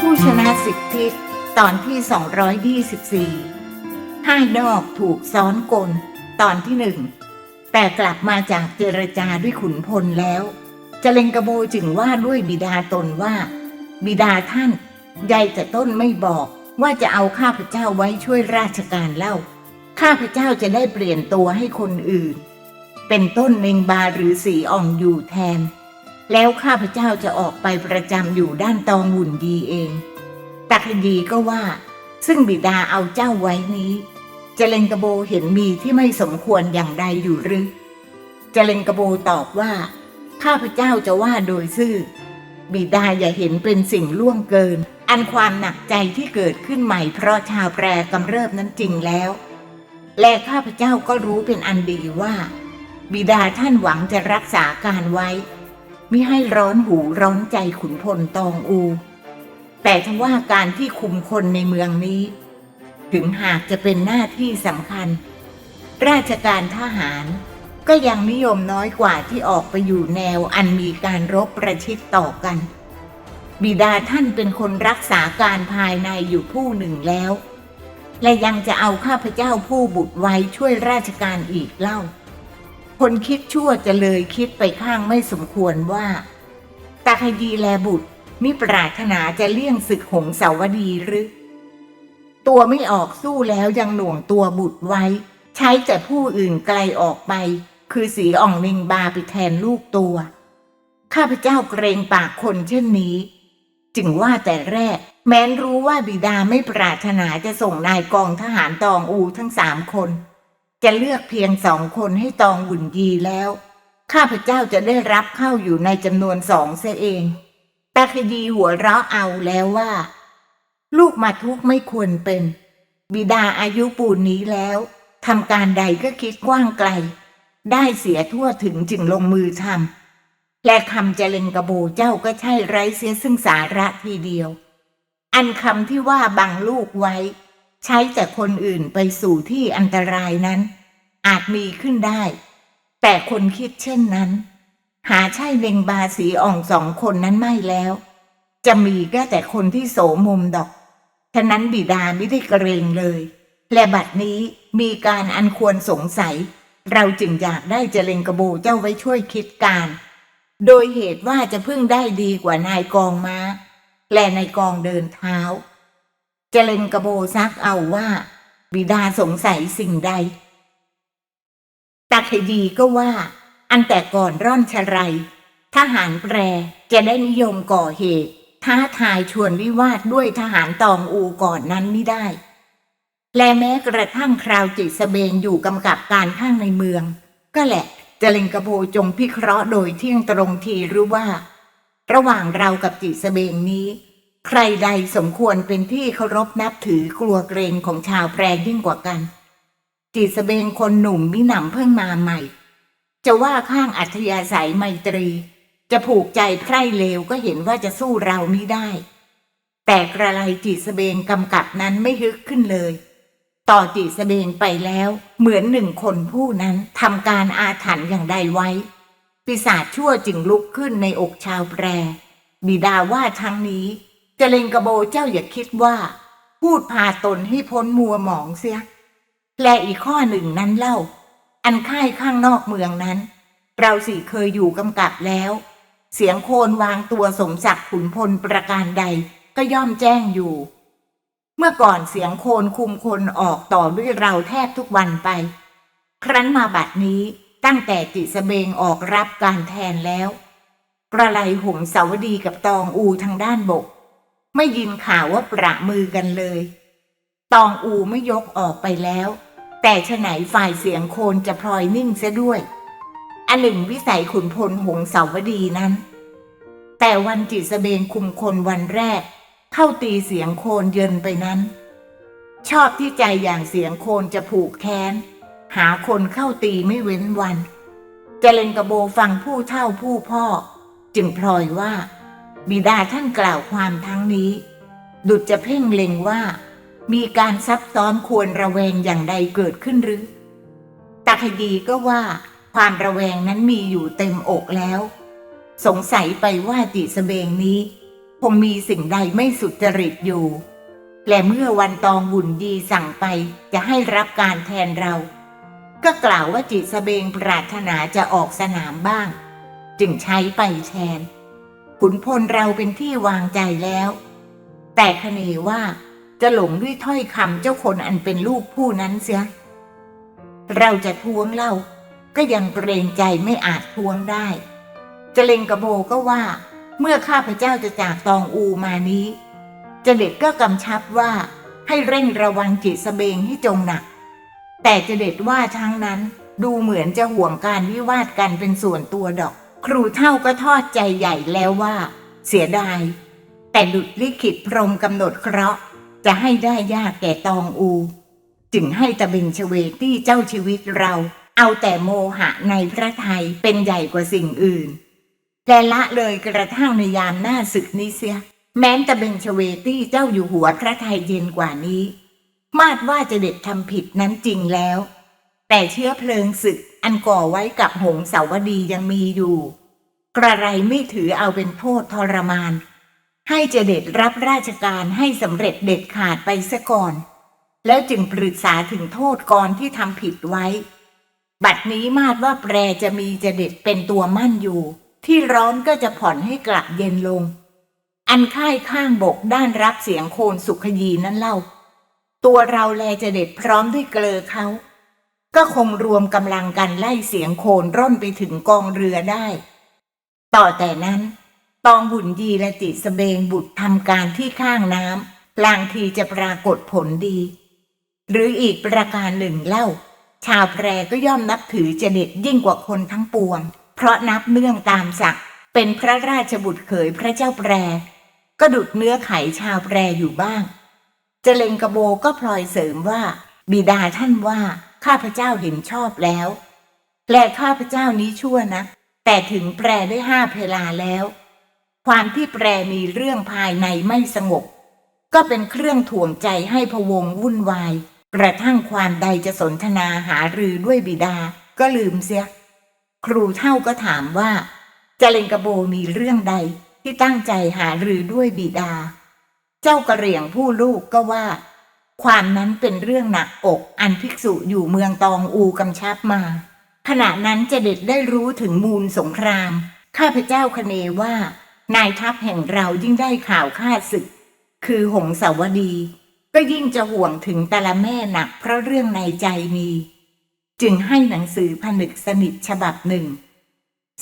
ผู้ชนะสิบทิศตอนที่ 224ห้าดอกถูกซ้อนกล ตอนที่หนึ่ง แต่กลับมาจากเจรจาด้วยขุนพลแล้วจเลงกระโบจึงว่าด้วยบิดาตนว่า บิดาท่านใหญ่แต่ต้นไม่บอกว่าจะเอาข้าพเจ้าไว้ช่วยราชการเล่า ข้าพเจ้าจะได้เปลี่ยนตัวให้คนอื่น เป็นต้นเมงบาหรือสีอ่องอยู่แทน แล้วข้าพเจ้าจะออกไปประจำอยู่ด้านตองหุ่นดีเอง ตักดีก็ว่า ซึ่งบิดาเอาเจ้าไว้นี้เจเลงกระโบเห็นมีที่ไม่สมควรอย่างใดอยู่หรือเจเลงกระโบตอบว่า ข้าพเจ้าจะว่าโดยซื่อ บิดาอย่าเห็นเป็นสิ่งล่วงเกิน อันความหนักใจที่เกิดขึ้นใหม่เพราะชาวแปรกำเริบนั้นจริงแล้ว และข้าพเจ้าก็รู้เป็นอันดีว่า บิดาท่านหวังจะรักษาการไว้มิให้ร้อนหูร้อนใจขุนพลตองอู แต่ทว่าการที่คุมคนในเมืองนี้ ถึงหากจะเป็นหน้าที่สำคัญ ราชการทหารก็ยังนิยมน้อยกว่าที่ออกไปอยู่แนวอันมีการรบประชิดต่อกัน บิดาท่านเป็นคนรักษาการภายในอยู่ผู้หนึ่งแล้ว และยังจะเอาข้าพเจ้าผู้บุตรไว้ช่วยราชการอีกเล่า คนคิดชั่วจะเลยคิดไปข้างไม่สมควรว่าตาคดีแลบุตรมิปรารถนาจะเลี่ยงศึกหงสาวดีหรือ ตัวไม่ออกสู้แล้วยังหน่วงตัวบุตรไว้ ใช้แต่ผู้อื่นไกลออกไป คือสีอ่องนิงบาไปแทนลูกตัว ข้าพเจ้าเกรงปากคนเช่นนี้ จึงว่าแต่แรก แม้นรู้ว่าบิดาไม่ปรารถนาจะส่งนายกองทหารตองอูทั้งสามคน จะเลือกเพียงสองคนให้ตองบุญยีแล้ว ข้าพเจ้าจะได้รับเข้าอยู่ในจำนวนสองเสียเอง แต่คดีหัวเราะเอาแล้วว่า ลูกมาทุกไม่ควรเป็น บิดาอายุปูนนี้แล้วทำการใดก็คิดกว้างไกล ได้เสียทั่วถึงจึงลงมือทำและคำเจริญกระโบเจ้าก็ใช่ไร้เสียซึ่งสาระทีเดียว อันคำที่ว่าบังลูกไว้ ใช้แต่คนอื่นไปสู่ที่อันตรายนั้น อาจมีขึ้นได้ แต่คนคิดเช่นนั้น หาใช่เลงบาสีอ่องสองคนนั้นไม่แล้ว จะมีก็แต่คนที่โสมมดอก ฉะนั้นบิดาไม่ได้เกรงเลย และบัดนี้มีการอันควรสงสัย เราจึงอยากได้เจเลงกระโบเจ้าไว้ช่วยคิดการ โดยเหตุว่าจะพึ่งได้ดีกว่านายกองม้า และนายกองเดินเท้า จเลงกระโบซักเอาว่า บิดาสงสัยสิ่งใด ตักให้ดีก็ว่า อันแต่ก่อนร่อนชะไรทหารแปรจะได้นิยมก่อเหตุท้าทายชวนวิวาทด้วยทหารตองอูก่อนนั้นไม่ได้ และแม้กระทั่งคราวจิตสเบงอยู่กำกับการข้างในเมือง ก็แหละเจเลงกระโบจงพิเคราะห์โดยเที่ยงตรงทีรู้ว่า ระหว่างเรากับจิตสเบงนี้ ใครใดสมควรเป็นที่เคารพนับถือกลัวเกรงของชาวแพรยิ่งกว่ากันจิตสเบงคนหนุ่มมิหนำเพิ่งมาใหม่ จะว่าข้างอัธยาศัยไมตรี จะผูกใจใคร่เลวก็เห็นว่าจะสู้เราไม่ได้ แต่กระไรจิตสเบงกำกับนั้นไม่ฮึกขึ้นเลย ต่อจิตสเบงไปแล้วเหมือนหนึ่งคนผู้นั้นทำการอาถรรพ์อย่างใดไว้ ปีศาจชั่วจึงลุกขึ้นในอกชาวแปรบิดาว่าทั้งนี้ เจเลงกระโบเจ้าอย่าคิดว่า พูดพาตนให้พ้นมัวหมองเสีย และอีกข้อหนึ่งนั้นเล่า อันค่ายข้างนอกเมืองนั้น เราสี่เคยอยู่กำกับแล้ว เสียงโคนวางตัวสมศักดิ์ขุนพลประการใดก็ย่อมแจ้งอยู่ เมื่อก่อนเสียงโคนคุมคนออกต่อด้วยเราแทบทุกวันไป ครั้นมาบัดนี้ตั้งแต่ติสเบงออกรับการแทนแล้วกระไลหงสาวดีกับตองอูทางด้านบก ไม่ยินข่าวว่าประมือกันเลย ตองอูไม่ยกออกไปแล้ว แต่ฉไหนฝ่ายเสียงโคนจะพลอยนิ่งเสียด้วยอันหนึ่งวิสัยขุนพลหงสาวดีนั้น แต่วันจิสเบงคุมคนวันแรก เข้าตีเสียงโคนเยินไปนั้น ชอบที่ใจอย่างเสียงโคนจะผูกแค้น หาคนเข้าตีไม่เว้นวันเจริญกระโบฟังผู้เท่าผู้พ่อ จึงพลอยว่า บิดาท่านกล่าวความทั้งนี้ ดุจจะเพ่งเล็งว่า มีการซับซ้อนควรระแวงอย่างใดเกิดขึ้นหรือตาคดีก็ว่า ความระแวงนั้นมีอยู่เต็มอกแล้ว สงสัยไปว่าจิตสเบงนี้ คงมีสิ่งใดไม่สุจริตอยู่ และเมื่อวันตองบุญดีสั่งไปจะให้รับการแทนเรา ก็กล่าวว่าจิตสเบงปรารถนาจะออกสนามบ้าง จึงใช้ไปแทน ขุนพลเราเป็นที่วางใจแล้ว แต่คเนว่าจะหลงด้วยถ้อยคำเจ้าคนอันเป็นลูกผู้นั้นเสีย เราจะทวงเล่าก็ยังเกรงใจไม่อาจทวงได้เจเลงกระโบก็ว่า เมื่อข้าพเจ้าจะจากตองอูมานี้เจเด็ดก็กำชับว่าให้เร่งระวังจิตสเบงให้จงหนัก แต่เจเด็ดว่าทั้งนั้นดูเหมือนจะห่วงการวิวาทกันเป็นส่วนตัวดอก ครูเท่าก็ทอดใจใหญ่แล้วว่า เสียดาย แต่ดุดลิขิตพรหมกำหนดเคราะห์จะให้ได้ยากแก่ตองอู จึงให้ตะเบงชเวตี้เจ้าชีวิตเรา เอาแต่โมหะในพระไทยเป็นใหญ่กว่าสิ่งอื่น และละเลยกระทั่งในยามหน้าศึกนี้เสีย แม้นตะเบงชเวตี้เจ้าอยู่หัวพระไทยเย็นกว่านี้ มาดว่าจะเด็ดทำผิดนั้นจริงแล้ว แต่เชื้อเพลิงศึก อันก่อไว้กับหงสาวดียังมีอยู่ กระไรไม่ถือเอาเป็นโทษทรมาน ให้เจเด็ดรับราชการให้สำเร็จเด็ดขาดไปซะก่อน แล้วจึงปรึกษาถึงโทษก่อนที่ทำผิดไว้ บัดนี้มาดว่าแปรจะมีเจเด็ดเป็นตัวมั่นอยู่ ที่ร้อนก็จะผ่อนให้กลับเย็นลง อันค่ายข้างบกด้านรับเสียงโคนสุขยีนั้นเล่า ตัวเราแลเจเด็ดพร้อมด้วยเกลอเขา ก็คงรวมกำลังกันไล่เสียงโคนร่นไปถึงกองเรือได้ ต่อแต่นั้น ตองบุญยีและจิตสเบงบุตรทำการที่ข้างน้ำลางทีจะปรากฏผลดี หรืออีกประการหนึ่งเล่า ชาวแพรก็ย่อมนับถือเจเด็ดยิ่งกว่าคนทั้งปวง เพราะนับเนื่องตามศักดิ์เป็นพระราชบุตรเขยพระเจ้าแปรก็ดุดเนื้อไขชาวแปรอยู่บ้าง เจเลงกระโบก็พลอยเสริมว่า บิดาท่านว่า ข้าพเจ้าเห็นชอบแล้วและข้าพเจ้านี้ชั่วนะ แต่ถึงแปรได้ห้าเพลาแล้ว ความที่แปรมีเรื่องภายในไม่สงบ ก็เป็นเครื่องถ่วงใจให้พวงวุ่นวาย กระทั่งความใดจะสนทนาหารือด้วยบิดา ก็ลืมเสีย ครูเท่าก็ถามว่าเจเลงกระโบมีเรื่องใดที่ตั้งใจหารือด้วยบิดา เจ้ากระเหรี่ยงผู้ลูกก็ว่า ความนั้นเป็นเรื่องหนักอก อันภิกษุอยู่เมืองตองอูกำชับมา ขณะนั้นเจเด็ดได้รู้ถึงมูลสงคราม ข้าพเจ้าคเนว่า นายทัพแห่งเรายิ่งได้ข่าวฆ่าศึก คือหงสาวดี ก็ยิ่งจะห่วงถึงต่ละแม่หนักเพราะเรื่องในใจมี จึงให้หนังสือผนึกสนิทฉบับหนึ่ง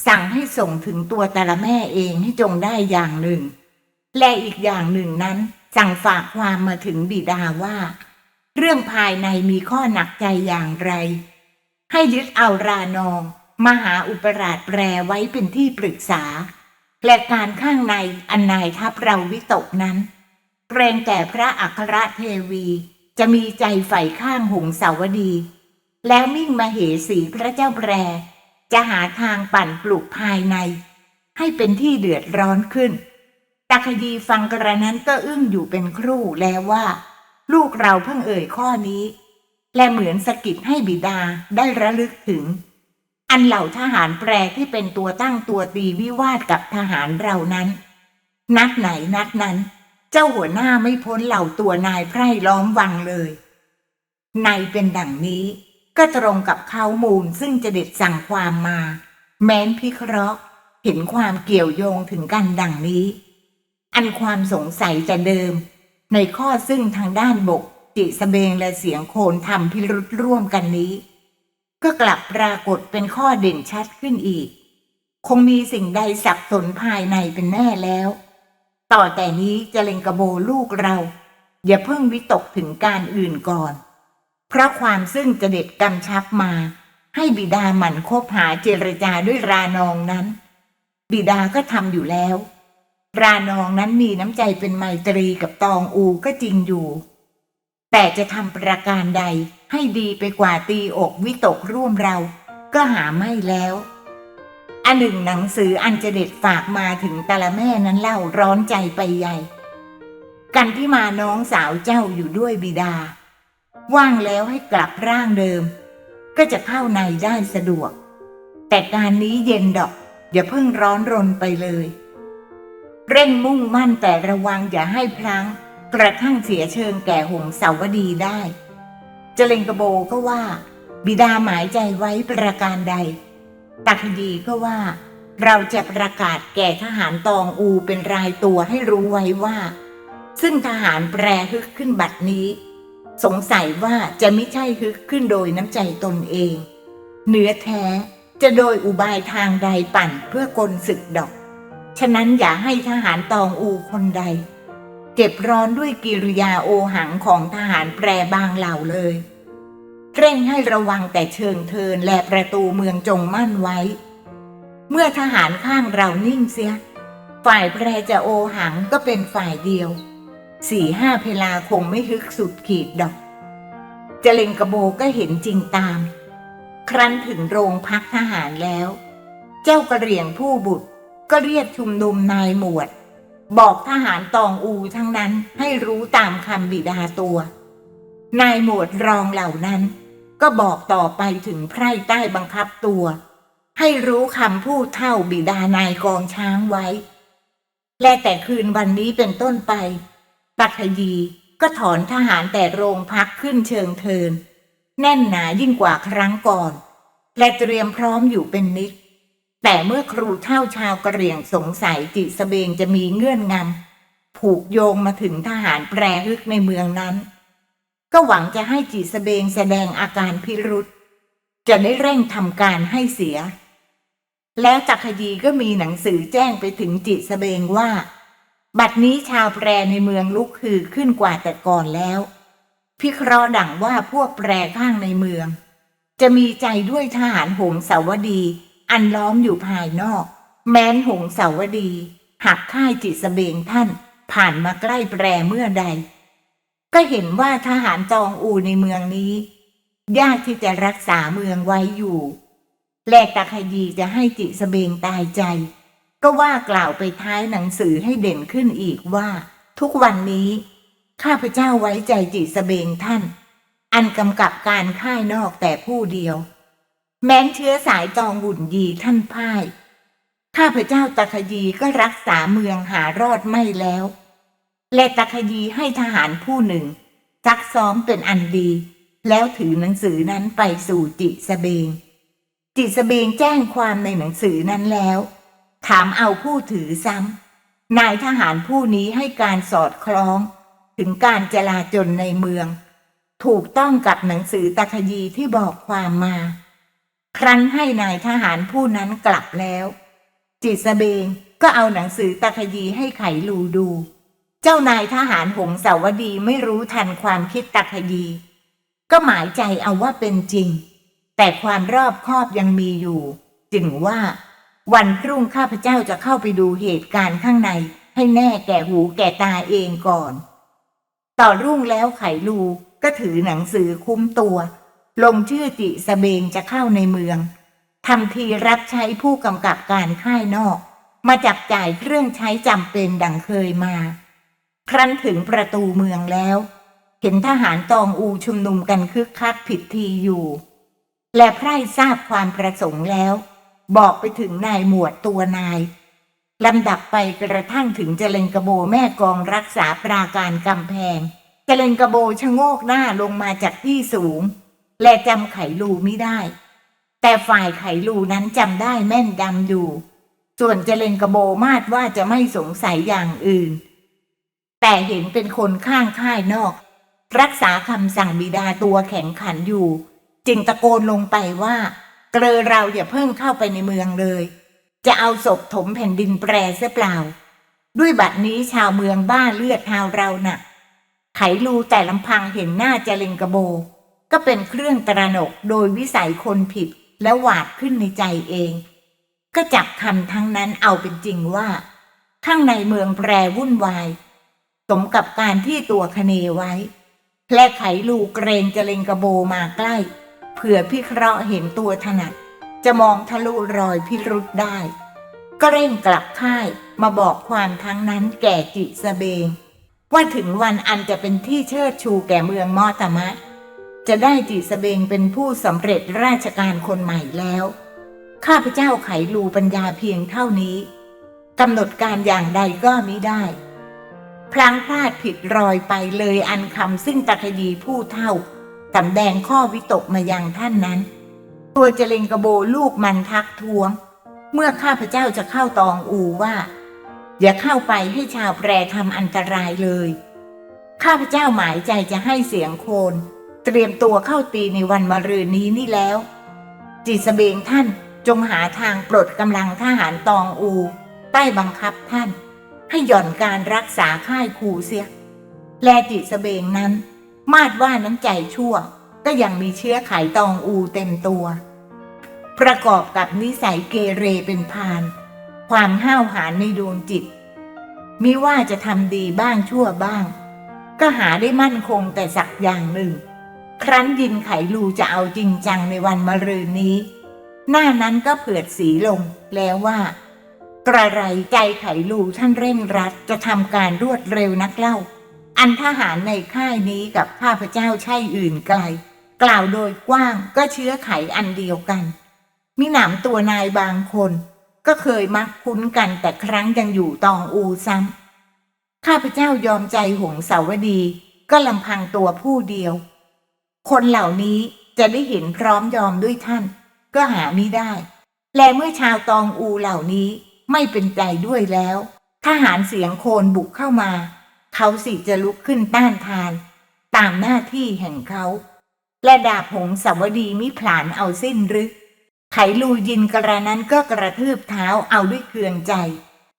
สั่งให้ส่งถึงตัวต่ละแม่เองให้จงได้อย่างหนึ่ง และอีกอย่างหนึ่งนั้น สั่งฝากความมาถึงบิดาว่า เรื่องภายในมีข้อหนักใจอย่างไร ให้ยึดเอารานอง มหาอุปราชแปรไว้เป็นที่ปรึกษา และการข้างในอันนายทัพเราวิตกนั้นเกรงแต่พระอัครเทวีจะมีใจใฝ่ข้างหงสาวดี แล้วมิ่งมาเหสีพระเจ้าแปร จะหาทางปั่นปลุกภายใน ให้เป็นที่เดือดร้อนขึ้น ตาคดีฟังกระนั้นก็อึ้งอยู่เป็นครู่แล้วว่า ลูกเราเพิ่งเอ่ยข้อนี้ และเหมือนสะกิดให้บิดาได้ระลึกถึง อันเหล่าทหารแปรที่เป็นตัวตั้งตัวตีวิวาทกับทหารเรานั้น นัดไหนนัดนั้น เจ้าหัวหน้าไม่พ้นเหล่าตัวนายไพร่ล้อมวังเลยในเป็นดังนี้ก็ตรงกับเขามูลซึ่งจะเด็ดสั่งความมา แม้นพิเคราะห์เห็นความเกี่ยวโยงถึงกันดังนี้ อันความสงสัยแต่เดิม ในข้อซึ่งทางด้านบก จิสเบงและเสียงโคนทำพิรุษร่วมกันนี้ ก็กลับปรากฏเป็นข้อเด่นชัดขึ้นอีก คงมีสิ่งใดสับสนภายในเป็นแน่แล้ว ต่อแต่นี้จะเลงกระโบลูกเรา อย่าเพิ่งวิตกถึงการอื่นก่อน เพราะความซึ่งจะเด็ดกำชับมา ให้บิดาหมั่นคบหาเจรจาด้วยรานองนั้น บิดาก็ทำอยู่แล้ว รานองนั้นมีน้ำใจเป็นไมตรีกับตองอูก็จริงอยู่ แต่จะทำประการใดให้ดีไปกว่าตีอกวิตกร่วมเราก็หาไม่แล้ว อันหนึ่งหนังสืออันจะเด็ดฝากมาถึงต่ละแม่นั้นเล่าร้อนใจไปใหญ่ กันที่มาน้องสาวเจ้าอยู่ด้วยบิดา ว่างแล้วให้กลับร่างเดิม ก็จะเข้าในได้สะดวก แต่การนี้เย็นดอก อย่าเพิ่งร้อนรนไปเลย เร่งมุ่งมั่นแต่ระวังอย่าให้พลั้ง กระทั่งเสียเชิงแก่หงสาวดีได้ เจเลงกระโบก็ว่า บิดาหมายใจไว้ประการใด ตักดีก็ว่า เราจะประกาศแก่ทหารตองอูเป็นรายตัวให้รู้ไว้ว่า ซึ่งทหารแปรฮึกขึ้นบัดนี้ สงสัยว่าจะไม่ใช่ฮึกขึ้นโดยน้ำใจตนเอง เนื้อแท้จะโดยอุบายทางใดปั่นเพื่อกลศึกดอก ฉะนั้นอย่าให้ทหารตองอูคนใดเก็บร้อนด้วยกิริยาโอหังของทหารแปรบางเหล่าเลย เร่งให้ระวังแต่เชิงเทินและประตูเมืองจงมั่นไว้ เมื่อทหารข้างเรานิ่งเสีย ฝ่ายแปรจะโอหังก็เป็นฝ่ายเดียว สี่ห้าเพลาคงไม่ฮึกสุดขีดดอกจเลงกระโบก็เห็นจริงตาม ครั้นถึงโรงพักทหารแล้ว เจ้ากระเหรี่ยงผู้บุตร ก็เรียกชุมนุมนายหมวด บอกทหารตองอูทั้งนั้นให้รู้ตามคำบิดาตัว นายหมวดรองเหล่านั้น ก็บอกต่อไปถึงไพร่ใต้บังคับตัว ให้รู้คำพูดเท่าบิดานายกองช้างไว้ และแต่คืนวันนี้เป็นต้นไปปัทยีก็ถอนทหารแต่โรงพักขึ้นเชิงเทิน แน่นหนายิ่งกว่าครั้งก่อน และเตรียมพร้อมอยู่เป็นนิด แต่เมื่อครูเท่าชาวกระเหรี่ยงสงสัยจิสเบงจะมีเงื่อนงำผูกโยงมาถึงทหารแปรฮึกในเมืองนั้น ก็หวังจะให้จิสเบงแสดงอาการพิรุษจะได้เร่งทำการให้เสีย แล้วจักรยีก็มีหนังสือแจ้งไปถึงจิสเบงว่า บัดนี้ชาวแปรในเมืองลุกคือขึ้นกว่าแต่ก่อนแล้ว พิเคราะห์ดังว่าพวกแปรข้างในเมือง จะมีใจด้วยทหารหงสาวดี อันล้อมอยู่ภายนอก แม้นหงสาวดีหักค่ายจิตสเบงท่าน ผ่านมาใกล้แปรเมื่อใด ก็เห็นว่าทหารจองอูในเมืองนี้ ยากที่จะรักษาเมืองไว้อยู่ แลกตาขยีจะให้จิตสเบงตายใจ ก็ว่ากล่าวไปท้ายหนังสือให้เด่นขึ้นอีกว่า ทุกวันนี้ ข้าพเจ้าไว้ใจจิตสเบงท่าน อันกำกับการค่ายนอกแต่ผู้เดียว แม้นเชื้อสายจองบุญยีท่านพ่าย ข้าพเจ้าตะขยีก็รักษาเมืองหารอดไม่แล้ว และตะขยีให้ทหารผู้หนึ่งซักซ้อมเป็นอันดี แล้วถือหนังสือนั้นไปสู่จิสเบง จิสเบงแจ้งความในหนังสือนั้นแล้ว ถามเอาผู้ถือซ้ำนายทหารผู้นี้ให้การสอดคล้อง ถึงการจลาจลในเมือง ถูกต้องกับหนังสือตะขยีที่บอกความมา ครั้นให้นายทหารผู้นั้นกลับแล้ว จิตสเบงก็เอาหนังสือตะขยีให้ไขลูดู เจ้านายทหารหงสาวดีไม่รู้ทันความคิดตะขยี ก็หมายใจเอาว่าเป็นจริง แต่ความรอบคอบยังมีอยู่ จึงว่า วันพรุ่งข้าพเจ้าจะเข้าไปดูเหตุการณ์ข้างใน ให้แน่แก่หูแก่ตาเองก่อน ต่อรุ่งแล้วไขลูก็ถือหนังสือคุ้มตัว ลงชื่อจิสเบงจะเข้าในเมืองทำทีรับใช้ผู้กำกับการค่ายนอก มาจับจ่ายเครื่องใช้จำเป็นดังเคยมา ครั้นถึงประตูเมืองแล้ว เห็นทหารตองอูชุมนุมกันคึกคักผิดทีอยู่ และไพร่ทราบความประสงค์แล้ว บอกไปถึงนายหมวดตัวนายลำดับไปกระทั่งถึงเจเลงกระโบแม่กองรักษาปราการกำแพง เจเลงกระโบชะโงกหน้าลงมาจากที่สูง และจำไขลูไม่ได้ แต่ฝ่ายไขลูนั้นจำได้แม่นดำอยู่ ส่วนเจเลงกระโบมาดว่าจะไม่สงสัยอย่างอื่น แต่เห็นเป็นคนข้างค่ายนอก รักษาคำสั่งบิดาตัวแข็งขันอยู่ จึงตะโกนลงไปว่า เกลอเราอย่าเพิ่งเข้าไปในเมืองเลย จะเอาศพถมแผ่นดินแปรเสียเปล่า ด้วยบัดนี้ชาวเมืองบ้าเลือดหาวเราน่ะ ไขลูแต่ลำพังเห็นหน้าเจเลงกระโบ ก็เป็นเครื่องตระหนกโดยวิสัยคนผิดและหวาดขึ้นในใจเอง ก็จับคำทั้งนั้นเอาเป็นจริงว่า ข้างในเมืองแปรวุ่นวาย สมกับการที่ตัวคเนไว้ และไขลูเกรงเจเลงกระโบมาใกล้ เผื่อพิเคราะห์เห็นตัวถนัด จะมองทะลุรอยพิรุษได้ ก็เร่งกลับค่ายมาบอกความทั้งนั้นแก่จิสเบง ว่าถึงวันอันจะเป็นที่เชิดชูแก่เมืองมอตมะ จะได้จิสเบงเป็นผู้สำเร็จราชการคนใหม่แล้ว ข้าพเจ้าไขลูปัญญาเพียงเท่านี้กำหนดการอย่างใดก็มิได้ พลังพลาดผิดรอยไปเลยอันคำซึ่งตะคดีผู้เท่าสำแดงข้อวิตกมายังท่านนั้น ตัวเจเลงกระโบลูกมันทักท้วง เมื่อข้าพเจ้าจะเข้าตองอูว่า อย่าเข้าไปให้ชาวแพรทำอันตรายเลย ข้าพเจ้าหมายใจจะให้เสียงโคน เตรียมตัวเข้าตีในวันมะรืนนี้นี่แล้วจิสเบงท่านจงหาทางปลดกำลังทหารตองอู ใต้บังคับท่าน ให้หย่อนการรักษาค่ายคูเสีย แลจิสเบงนั้น มาดว่าน้ำใจชั่ว ก็ยังมีเชื้อไขตองอูเต็มตัว ประกอบกับนิสัยเกเรเป็นพาน ความห้าวหาญในดวงจิตมิว่าจะทำดีบ้างชั่วบ้าง ก็หาได้มั่นคงแต่สักอย่างหนึ่ง ครั้นยินไขลูจะเอาจริงจังในวันมะรืนนี้ หน้านั้นก็เผือดสีลงแล้วว่า กระไรใจไขลูท่านเร่งรัดจะทำการรวดเร็วนักเล่า อันทหารในค่ายนี้กับข้าพเจ้าใช่อื่นไกล กล่าวโดยกว้างก็เชื้อไขอันเดียวกัน มิหนำตัวนายบางคน ก็เคยมักคุ้นกันแต่ครั้งยังอยู่ตองอูซ้ำข้าพเจ้ายอมใจหงสาวดีก็ลำพังตัวผู้เดียว คนเหล่านี้จะได้เห็นพร้อมยอมด้วยท่าน ก็หาไม่ได้ และเมื่อชาวตองอูเหล่านี้ไม่เป็นใจด้วยแล้วทหารเสียงโคนบุกเข้ามา เขาสิจะลุกขึ้นต้านทาน ตามหน้าที่แห่งเขา และดาบหงสาวดีมิผลานเอาสิ้นหรือไขลูยินกระนั้นก็กระทืบเท้าเอาด้วยเคืองใจ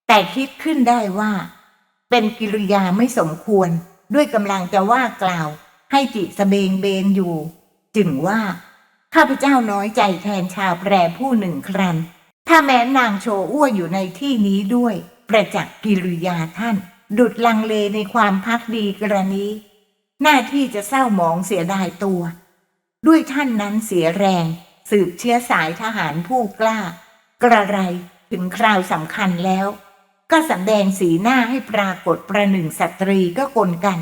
แต่คิดขึ้นได้ว่า เป็นกิริยาไม่สมควรด้วยกำลังจะว่ากล่าว ให้จิสเบงเบนอยู่ จึงว่า ข้าพเจ้าน้อยใจแทนชาวแปรผู้หนึ่งครัน ถ้าแม้นางโชอ้วอยู่ในที่นี้ด้วย ประจักษ์กิริยาท่าน ดุดลังเลในความพักดีกรณีหน้าที่จะเศร้าหมองเสียดายตัว ด้วยท่านนั้นเสียแรง สืบเชื้อสายทหารผู้กล้า กระไรถึงคราวสำคัญแล้ว ก็สำแดงสีหน้าให้ปรากฏประหนึ่งสตรีก็กลกัน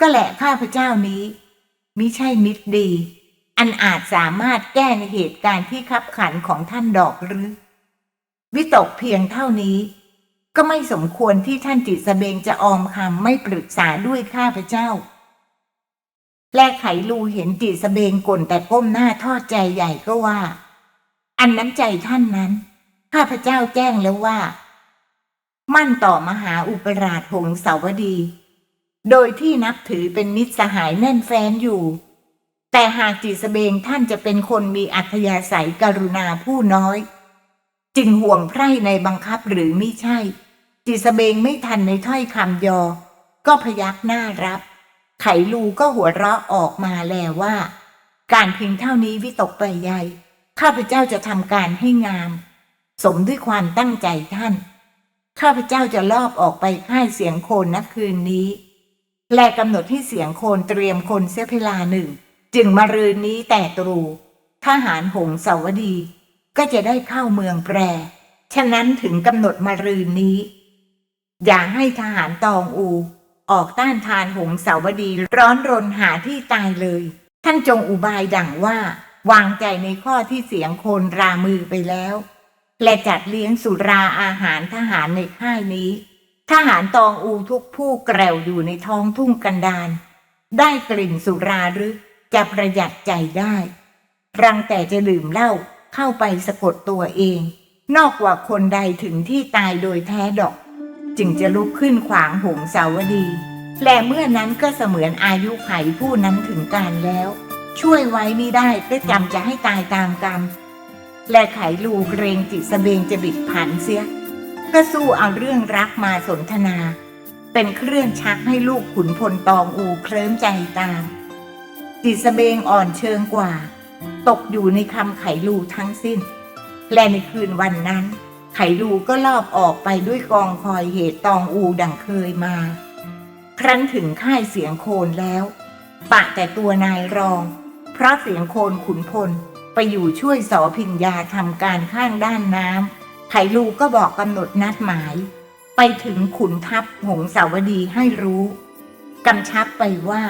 ก็แหละข้าพเจ้านี้มิใช่มิตรดี อันอาจสามารถแก้ในเหตุการณ์ที่ขับขันของท่านดอกหรือ วิตกเพียงเท่านี้ ก็ไม่สมควรที่ท่านจิตสเบงจะออมคำไม่ปรึกษาด้วยข้าพเจ้า แลไขลูเห็นจิตสเบงกลแต่ก้มหน้าทอดใจใหญ่ก็ว่า อันน้ำใจท่านนั้น ข้าพเจ้าแจ้งแล้วว่า มั่นต่อมหาอุปราชหงสาวดี โดยที่นับถือเป็นมิตรสหายแน่นแฟ้นอยู่ แต่หากจิตสเบงท่านจะเป็นคนมีอัธยาศัยกรุณาผู้น้อย จึงห่วงไพร่ในบังคับหรือไม่ใช่จิตสเบงไม่ทันในถ้อยคำยอ ก็พยักหน้ารับ ไขลูก็หัวเราะออกมาแล้วว่า การเพียงเท่านี้วิตกไปใหญ่ข้าพเจ้าจะทำการให้งาม สมด้วยความตั้งใจท่าน ข้าพเจ้าจะลอบออกไปค่ายเสียงโคนนักคืนนี้ และกำหนดให้เสียงโคนเตรียมคนเสียเวลาหนึ่ง จึงมารืนนี้แต่ตรูทหารหงสาวดี ก็จะได้เข้าเมืองแปร ฉะนั้นถึงกำหนดมารืนนี้ อย่าให้ทหารตองอู ออกต้านทานหงสาวดีร้อนรนหาที่ตายเลย ท่านจงอุบายดังว่า วางใจในข้อที่เสียงโคนรามือไปแล้ว และจัดเลี้ยงสุราอาหารทหารในค่ายนี้ ทหารตองอูทุกผู้แกรวอยู่ในท้องทุ่งกันดารได้กลิ่นสุราหรือจะประหยัดใจได้ รังแต่จะดื่มเหล้าเข้าไปสะกดตัวเอง นอกกว่าคนใดถึงที่ตายโดยแท้ดอก จึงจะลุกขึ้นขวางหงสาวดี และเมื่อนั้นก็เสมือนอายุไขผู้นั้นถึงการแล้ว ช่วยไว้ไม่ได้ก็จำจะให้ตายตามกรรม และไขลูเกรงจิตสเบงจะบิดผันเสีย ก็สู้เอาเรื่องรักมาสนทนา เป็นเครื่องชักให้ลูกขุนพลตองอูเคลิ้มใจตามจิตสเบงอ่อนเชิงกว่า ตกอยู่ในคำไขลูทั้งสิ้น และในคืนวันนั้น ไขลูก็ลอบออกไปด้วยกองคอยเหตุตองอูดังเคยมา ครั้นถึงค่ายเสียงโคนแล้ว ปะแต่ตัวนายรอง เพราะเสียงโคนขุนพลไปอยู่ช่วยสอพิญญาทำการข้างด้านน้ำ ไขลูก็บอกกำหนดนัดหมาย ไปถึงขุนทัพหงสาวดีให้รู้กำชับไปว่า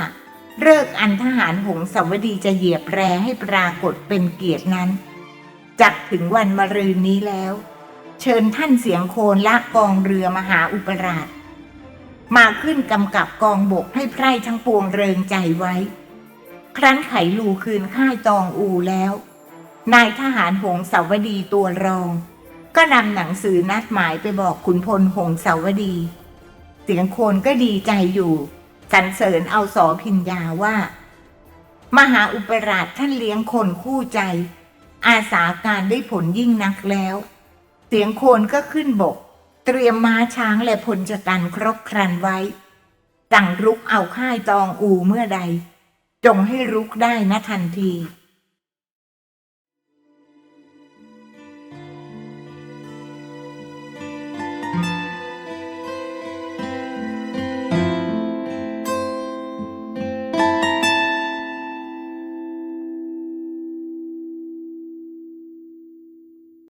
เลิกอันทหารหงสาวดีจะเหยียบแรให้ปรากฏเป็นเกียรตินั้น จักถึงวันมะรืนนี้แล้ว เชิญท่านเสียงโคนละกองเรือมหาอุปราช มาขึ้นกำกับกองบกให้ไพร่ทั้งปวงเริงใจไว้ ครั้นไขลูคืนค่ายตองอูแล้ว นายทหารหงสาวดีตัวรอง ก็นำหนังสือนัดหมายไปบอกขุนพลหงสาวดี เสียงโคนก็ดีใจอยู่สรรเสริญเอาสอพิญญาว่า มหาอุปราชท่านเลี้ยงคนคู่ใจ อาสาการได้ผลยิ่งนักแล้ว เสียงโคนก็ขึ้นบก เตรียมม้าช้างและพลจกันครบครันไว้สั่งรุกเอาค่ายตองอูเมื่อใด จงให้รุกได้นะทันที